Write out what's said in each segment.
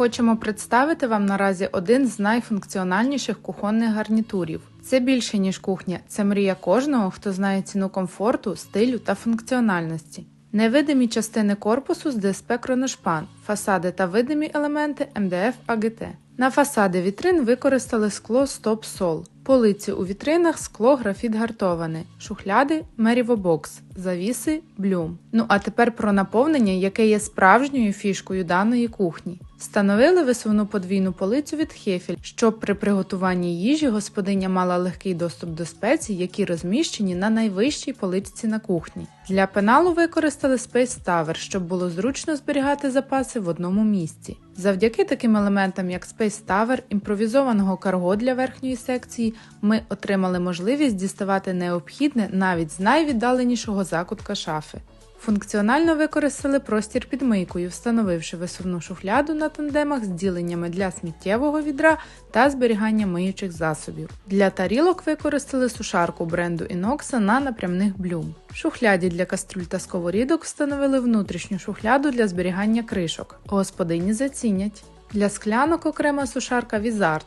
Хочемо представити вам наразі один з найфункціональніших кухонних гарнітурів. Це більше ніж кухня, це мрія кожного, хто знає ціну комфорту, стилю та функціональності. Невидимі частини корпусу з ДСП Кроношпан, фасади та видимі елементи МДФ АГТ. На фасади вітрин використали скло Стоп Сол, полиці у вітринах скло графіт гартоване, шухляди Мерівобокс, завіси Блюм. Ну а тепер про наповнення, яке є справжньою фішкою даної кухні. Встановили висувну подвійну полицю від Хефіль, щоб при приготуванні їжі господиня мала легкий доступ до спецій, які розміщені на найвищій поличці на кухні. Для пеналу використали Space Tower, щоб було зручно зберігати запаси в одному місці. Завдяки таким елементам, як Space Tower, імпровізованого карго для верхньої секції, ми отримали можливість діставати необхідне навіть з найвіддаленішого закутка шафи. Функціонально використали простір під мийкою, встановивши висувну шухляду на тандемах з діленнями для сміттєвого відра та зберігання миючих засобів. Для тарілок використали сушарку бренду Inoxa на напрямних блюм. В шухляді для кастрюль та сковорідок встановили внутрішню шухляду для зберігання кришок. Господині зацінять. Для склянок окрема сушарка Візарт.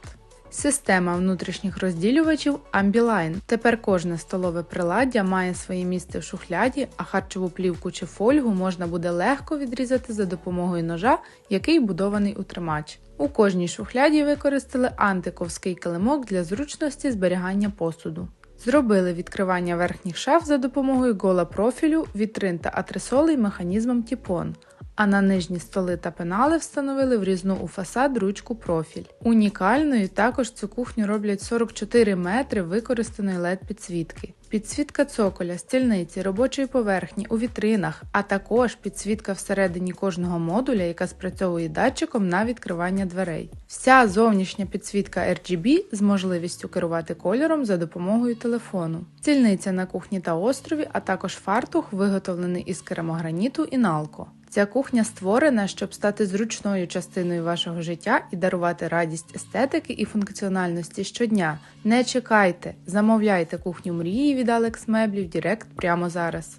Система внутрішніх розділювачів Ambiline. Тепер кожне столове приладдя має своє місце в шухляді, а харчову плівку чи фольгу можна буде легко відрізати за допомогою ножа, який будований у тримач. У кожній шухляді використали антиковський килимок для зручності зберігання посуду. Зробили відкривання верхніх шаф за допомогою гола профілю, вітрин та атресолей механізмом Тіпон. А на нижні столи та пенали встановили врізну у фасад ручку профіль. Унікальною також цю кухню роблять 44 метри використаної led підсвітки. Підсвітка цоколя, стільниці, робочої поверхні у вітринах, а також підсвітка всередині кожного модуля, яка спрацьовує датчиком на відкривання дверей. Вся зовнішня підсвітка RGB з можливістю керувати кольором за допомогою телефону. Стільниця на кухні та острові, а також фартух, виготовлений із керамограніту і налко. Ця кухня створена, щоб стати зручною частиною вашого життя і дарувати радість естетики і функціональності щодня. Не чекайте, замовляйте кухню мрії від Алекс Меблів Директ прямо зараз.